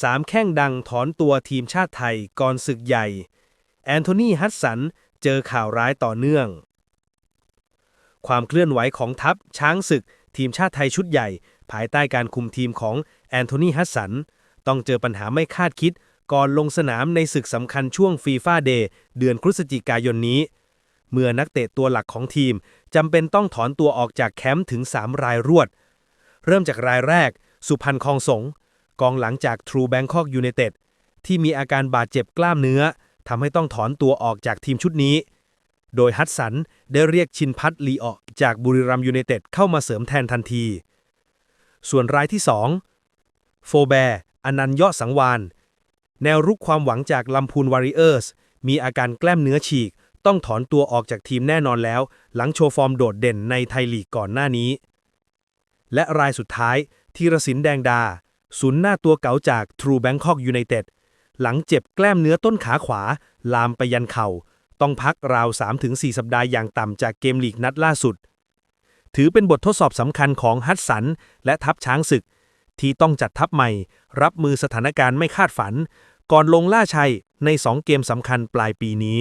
สามแข้งดังถอนตัวทีมชาติไทยก่อนศึกใหญ่ แอนโทนีฮัตสันเจอข่าวร้ายต่อเนื่อง ความเคลื่อนไหวของทัพช้างศึก ทีมชาติไทยชุดใหญ่ ภายใต้การคุมทีมของแอนโทนีฮัตสัน ต้องเจอปัญหาไม่คาดคิด ก่อนลงสนามในศึกสำคัญช่วงฟีฟ่าเดย์เดือนพฤศจิกายนนี้ เมื่อนักเตะตัวหลักของทีมจำเป็นต้องถอนตัวออกจากแคมป์ถึง 3 รายรวด เริ่มจากรายแรก สุพันธ์คองสง กองหลังจาก True Bangkok United ที่มีอาการบาดเจ็บกล้ามเนื้อทำให้ต้องถอนตัวออกจากทีมชุดนี้ โดยฮัตสันได้เรียกชินพัฒน์ลีออกจากบุรีรัมยูไนเต็ดเข้ามาเสริมแทนทันที ส่วนรายที่ 2 โฟแบร์อนันต์ยอดสังวานแนวรุกความหวังจากลำพูนวาริเออร์สมีอาการแกล้มเนื้อฉีก ต้องถอนตัวออกจากทีมแน่นอนแล้ว หลังโชว์ฟอร์มโดดเด่นในไทยลีกก่อนหน้านี้ และรายสุดท้ายธีรศินแดงดา ศูนย์หน้าตัวเก๋าจาก True Bangkok United หลังเจ็บแกล้มเนื้อต้นขาขวา ลามไปยันเข่า ต้องพักราว 3-4 สัปดาห์อย่างต่ำจากเกมลีกนัดล่าสุด ถือเป็นบททดสอบสำคัญของฮัตสัน และทัพช้างศึก ที่ต้องจัดทัพใหม่ รับมือสถานการณ์ไม่คาดฝัน ก่อนลงล่าชัยใน 2 เกมสำคัญปลายปีนี้